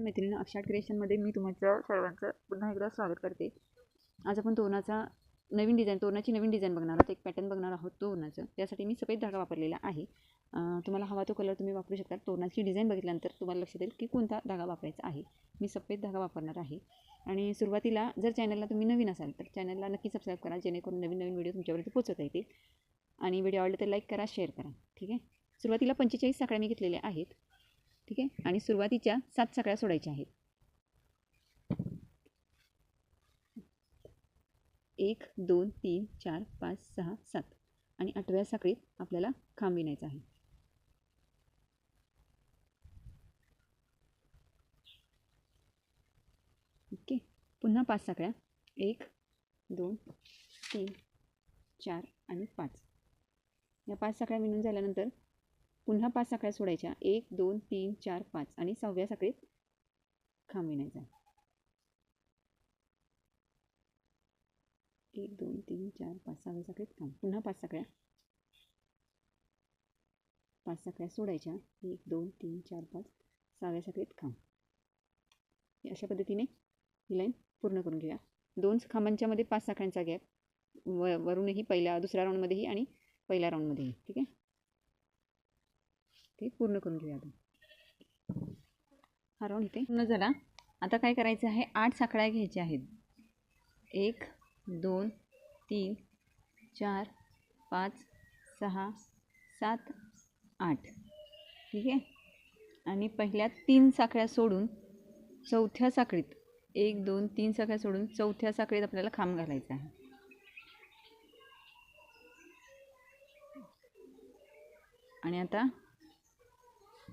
मैत्रिणी अक्षात क्रिएशनमध्ये मी तुमच्या सर्वांचं पुन्हा एकदा स्वागत करते. आज आपण तोरणाचा नवीन डिझाईन तोरणाची नवीन डिझाईन बघणार आहोत. एक पॅटर्न बघणार आहोत तोरणाचं. त्यासाठी मी सफेद धागा वापरलेला आहे. तुम्हाला हवा तो कलर तुम्ही वापरू शकता. तोरणाची डिझाईन बघितल्यानंतर तुम्हाला लक्षात येईल की कोणता धागा वापरायचा आहे. मी सफेद धागा वापरणार आहे. आणि सुरुवातीला जर चॅनलला तुम्ही नवीन असाल तर चॅनलला नक्की सबस्क्राईब करा. जेणेकरून नवीन नवीन व्हिडिओ तुमच्यापर्यंत पोहोचवता येतील. आणि व्हिडिओ आवडला तर लाईक करा शेअर करा. ठीक आहे? सुरुवातीला पंचेचाळीस साखळ्या मी घेतलेल्या आहेत. ठीक आहे? आणि सुरुवातीच्या सात साखळ्या सोडायच्या आहेत. एक दोन तीन चार पाच सहा सात. आणि आठव्या साखळीत आपल्याला खांब विणायचा आहे. ओके? पुन्हा पाच साखळ्या. एक दोन तीन चार आणि पाच. या पाच साखळ्या विणून झाल्यानंतर पुन्हा पाच साखळ्या सोडायच्या. एक दोन तीन चार पाच. आणि सहाव्या साखळीत खांब एक दोन तीन चार पाच सहाव्या साखळीत खांब. पुन्हा पाच साखळ्या. पाच साखळ्या सोडायच्या. एक दोन तीन चार पाच सहाव्या साखळीत खांब. अशा पद्धतीने ही लाईन पूर्ण करून घेऊया. दोन खांबांच्यामध्ये पाच साखळ्यांचा गॅप. व वरूनही पहिल्या दुसऱ्या राऊंडमध्येही आणि पहिल्या राऊंडमध्येही ठीक आहे? ते पूर्ण करून घेऊया आपण हा राऊंड इथे. पूर्ण झाला. आता काय करायचं आहे? आठ साखळ्या घ्यायच्या आहेत. एक दोन तीन चार पाच सहा सात आठ. ठीक आहे? आणि पहिल्या तीन साखळ्या सोडून चौथ्या साखळीत एक दोन तीन साखळ्या सोडून चौथ्या साखळीत आपल्याला खांब घालायचा आहे. आणि आता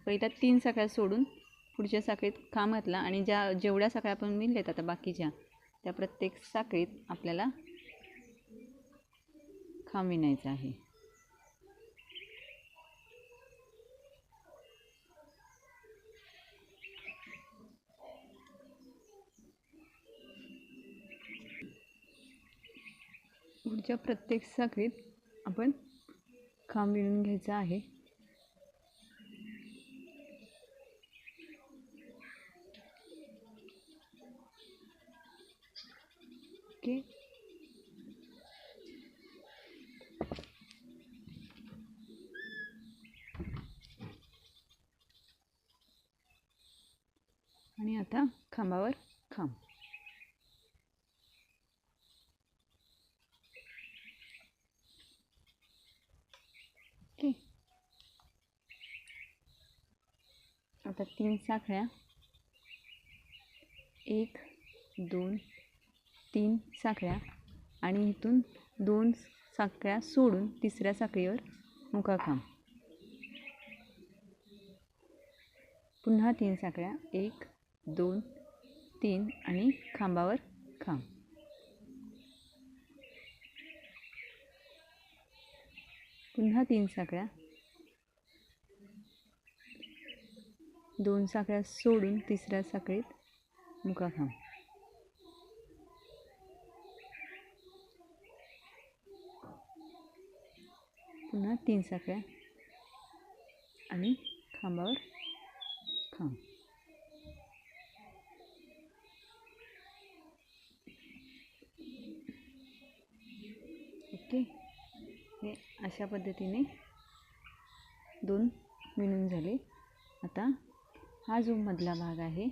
पहिल्या तीन साखळ्या सोडून पुढच्या साखळीत खांब घातला आणि ज्या जेवढ्या साखळ्या आपण विणल्यात आता बाकीच्या त्या प्रत्येक साखळीत आपल्याला खांब विणायचा आहे. पुढच्या प्रत्येक साखळीत आपण खांब विणून घ्यायचा आहे ओके आणि आता खांबावर खांब ओके आता तीन साखळ्या. एक दोन तीन साखळ्या. आणि इथून दोन साखळ्या सोडून तिसऱ्या साखळीवर मुका खांब. पुन्हा तीन साखळ्या. एक दोन तीन आणि खांबावर खांब. पुन्हा तीन साखळ्या. दोन साखळ्या सोडून तिसऱ्या साखळीत मुका खांब पुन्हा तीन साखळ्या आणि खांबावर खांब ओके. हे अशा पद्धतीने दोन विणून झाले. आता हा जो मधला भाग आहे.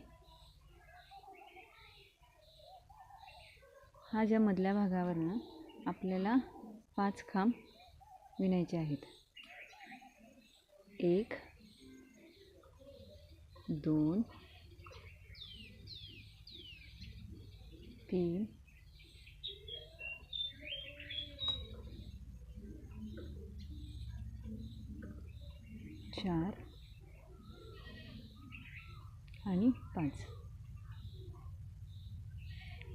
हा ज्या मधल्या भागावरनं आपल्याला पाच खांब विणायचे आहेत. एक दोन तीन चार आणि पाच.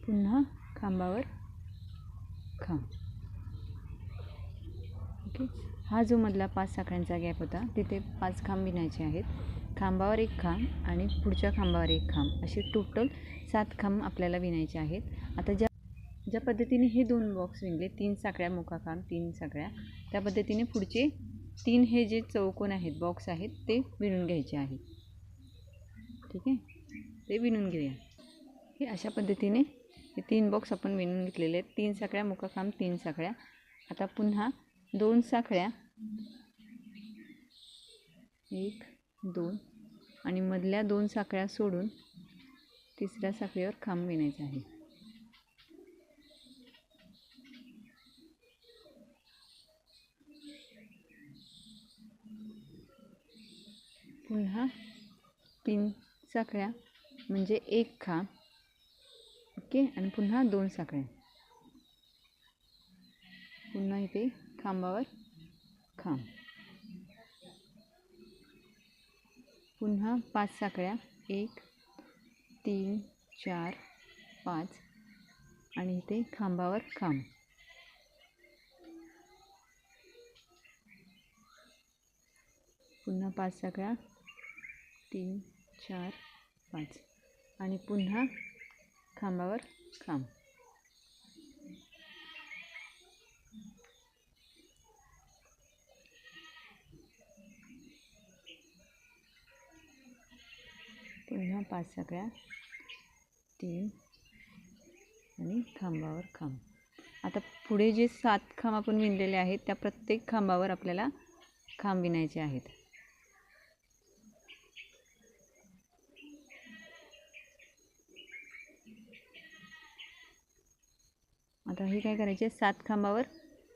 पुन्हा खांबावर खांब. ओके. हा जो मधला पाच साखळ्यांचा गॅप होता तिथे पाच खांब विणायचे आहेत. खांबावर एक खांब आणि पुढच्या खांबावर एक खांब. असे टोटल सात खांब आपल्याला विणायचे आहेत. आता ज्या ज्या पद्धतीने हे दोन बॉक्स विणले तीन साखळ्या मुका खांब तीन साखळ्या त्या पद्धतीने पुढचे तीन हे जे चौकोन आहेत बॉक्स आहेत ते विणून घ्यायचे आहेत ठीक आहे? ते विणून घेऊया. हे अशा पद्धतीने हे तीन बॉक्स आपण विणून घेतलेले आहेत. तीन साखळ्या मुकाकाम तीन साखळ्या. आता पुन्हा दोन साखळ्या. एक दोन आणि मधल्या दोन साखळ्या सोडून तिसऱ्या साखळीवर खांब विणायचा आहे. पुन्हा तीन साखळ्या म्हणजे एक खांब ओके? आणि पुन्हा दोन साखळ्या. पुन्हा इथे खांबावर खांब पुन्हा पाच साखळ्या. एक तीन चार पाच. आणि इथे खांबावर खांब पुन्हा पाच साखळ्या. तीन चार पाच. आणि पुन्हा खांबावर खांब. पुन्हा पाच सगळ्या. तीन. आणि खांबावर खांब. आता पुढे जे सात खांब आपण विणलेले आहेत त्या प्रत्येक खांबावर आपल्याला खांब विणायचे आहेत. आता हे काय करायचे? सात खांबावर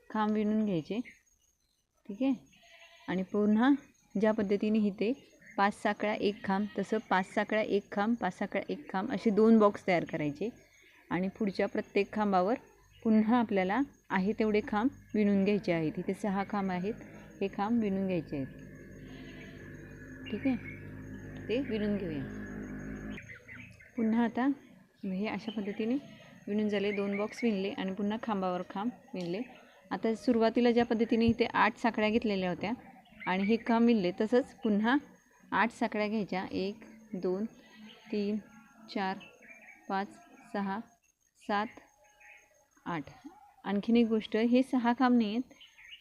खांब विणून घ्यायचे. ठीक आहे? आणि पुन्हा ज्या पद्धतीने इथे पाच साकळ्या एक खांब तसं पाच साकळ्या एक खांब पाच साकळ्या एक खांब असे दोन बॉक्स तयार करायचे. आणि पुढच्या प्रत्येक खांबावर पुन्हा आपल्याला आहे तेवढे खांब विणून घ्यायचे आहेत. इथे सहा खांब आहेत. हे खांब विणून घ्यायचे आहेत. ठीक आहे? ते विणून घेऊया. पुन्हा आता हे अशा पद्धतीने विणून झाले दोन बॉक्स विणले आणि पुन्हा खांबावर खांब विणले. आता सुरुवातीला ज्या पद्धतीने इथे आठ साखळ्या घेतलेल्या होत्या आणि हे खांब विणले तसंच पुन्हा आठ साखळ्या घ्यायच्या. एक दोन तीन चार पाच सहा सात आठ. आणखीन एक गोष्ट हे सहा खांब नाही आहेत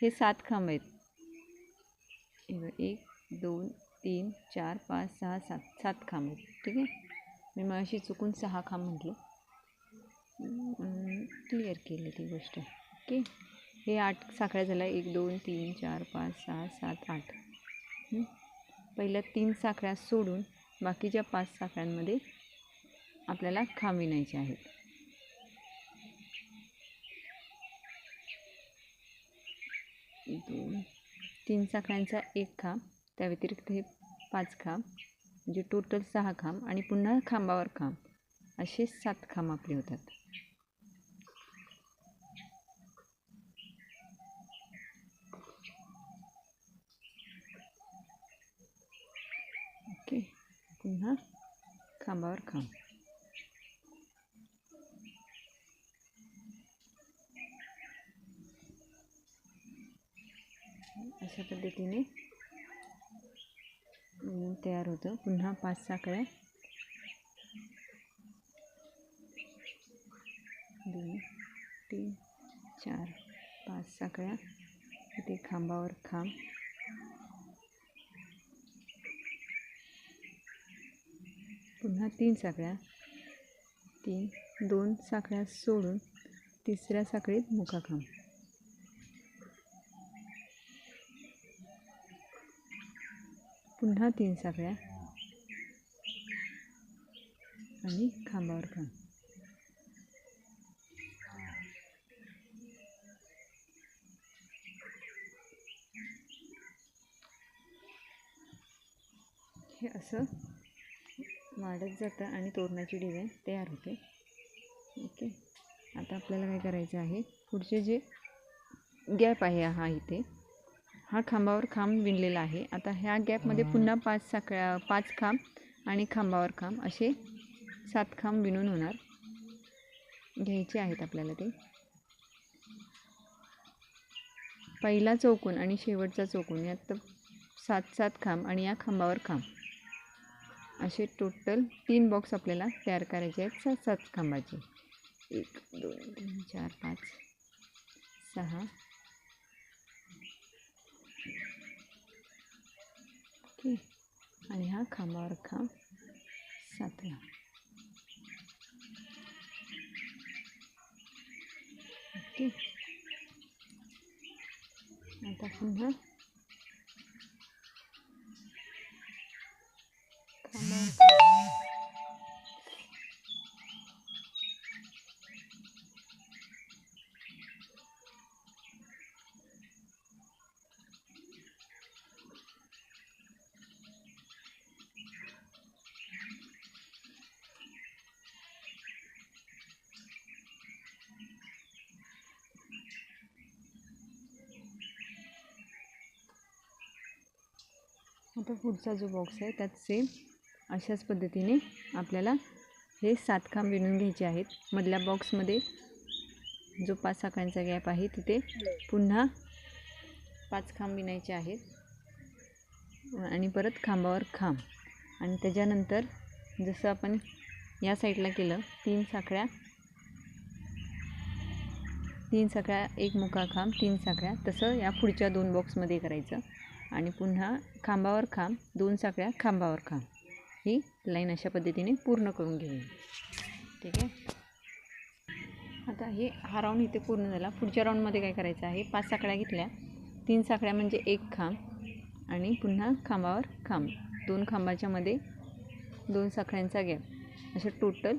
हे सात खांब आहेत. एक दोन तीन चार पाच सहा सात सात खांब आहेत. ठीक आहे? मी मग अशी चुकून सहा खांब म्हटलं. क्लिअर केली ती गोष्ट. ओके हे आठ साखळ्या झाल्या. एक दोन तीन चार पाच सहा सात आठ. पहिल्या तीन साखळ्या सोडून बाकीच्या पाच साखळ्यांमध्ये आपल्याला खांब विणायचे आहेत. दोन तीन साखळ्यांचा एक खांब त्या व्यतिरिक्त हे पाच खांब म्हणजे टोटल सहा खांब आणि पुन्हा खांबावर खांब. असे सात खांब आपले होतात ओके पुन्हा खांबावर खांब अशा पद्धतीने तयार होतं पुन्हा पाच साखळ्या दोन तीन चार पाच साखळ्या इथे खांबावर खांब पुन्हा तीन साखळ्या. तीन दोन साखळ्या सोडून तिसऱ्या साखळीत मुकाखांब पुन्हा तीन साखळ्या. आणि खांबावर खांब हे असं वाढत जातं आणि तोरणाची डिझाईन तयार होते. ओके. आता आपल्याला काय करायचं आहे? पुढचे जे गॅप आहे हा इथे हा खांबावर खांब विणलेला आहे. आता ह्या गॅपमध्ये पुन्हा पाच साखळ्या पाच खांब आणि खांबावर खांब असे सात खांब विणून होणार. घ्यायचे आहेत आपल्याला ते. पहिला चौकोन आणि शेवटचा चौकोन यात सात सात खांब आणि या खांबावर खांब. असे टोटल तीन बॉक्स आपल्याला तयार करायचे आहेत. सात सात खांबाचे. एक दोन तीन चार पाच सहा ओके. आणि हा खांबावर खांब सातवा. ओके. आता पुन्हा What a food size box hai that's same. अशाच पद्धतीने आपल्याला हे सात खांब विणून घ्यायचे आहेत. मधल्या बॉक्समध्ये जो पाच साखळ्यांचा गॅप आहे तिथे पुन्हा पाच खांब विणायचे आहेत. आणि परत खांबावर खांब. आणि त्याच्यानंतर जसं आपण या साईडला केलं तीन साखळ्या तीन साखळ्या एक मुका खांब तीन साखळ्या तसं या पुढच्या दोन बॉक्समध्ये करायचं. आणि पुन्हा खांबावर खांब दोन साखळ्या खांबावर खांब. ही लाईन अशा पद्धतीने पूर्ण करून घेऊया. ठीक आहे? आता हे हा राऊंड इथे पूर्ण झाला. पुढच्या राऊंडमध्ये काय करायचं आहे? पाच साखळ्या घेतल्या. तीन साखळ्या म्हणजे एक खांब आणि पुन्हा खांबावर खांब. दोन खांबाच्यामध्ये दोन साखळ्यांचा गॅप असे टोटल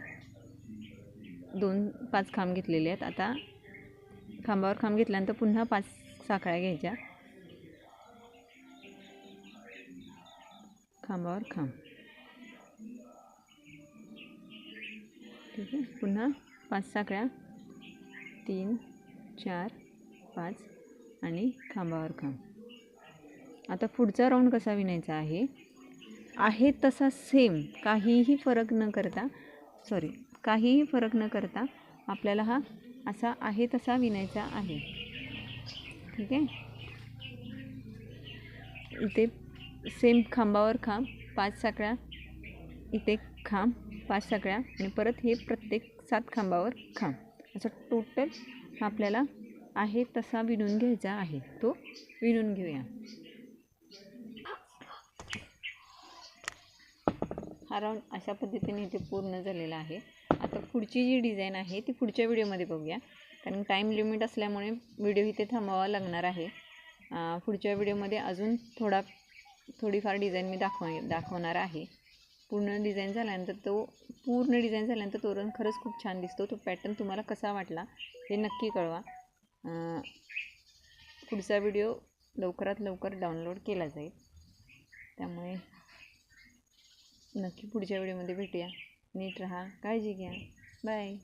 दोन पाच खांब घेतलेले आहेत. आता खांबावर खांब घेतल्यानंतर पुन्हा पाच साखळ्या घ्यायच्या. खांबावर खांब. ठीक आहे पुन्हा पाच साखळ्या. तीन चार पाच आणि खांबावर खांब. आता पुढचा राऊंड कसा विणायचा आहे? आहे तसा सेम काहीही फरक न करता सॉरी काहीही फरक न करता आपल्याला हा असा आहे तसा विणायचा आहे. ठीक आहे? इथे सेम खांबावर खांब पाच साखळ्या इथे खांब पाच सगळ्या आणि परत हे प्रत्येक सात खांबावर खांब असं टोटल आपल्याला आहे तसा विणून घ्यायचा आहे. तो विणून घेऊया. हा राऊंड अशा पद्धतीने इथे पूर्ण झालेला आहे. आता पुढची जी डिझाईन आहे ती पुढच्या व्हिडिओमध्ये बघूया. कारण टाईम लिमिट असल्यामुळे व्हिडिओ इथे थांबावा लागणार आहे. पुढच्या व्हिडिओमध्ये अजून थोडा थोडीफार डिझाईन मी दाखव दाखवणार आहे. पूर्ण डिझाईन झाल्यानंतर तो पूर्ण डिझाईन झाल्यानंतर तोरण खरंच खूप छान दिसतो. तो पॅटर्न तुम्हाला कसा वाटला हे नक्की कळवा. पुढचा व्हिडिओ लवकरात लवकर डाउनलोड केला जाईल. त्यामुळे नक्की पुढच्या व्हिडिओमध्ये भेटूया. नीट राहा काळजी घ्या. बाय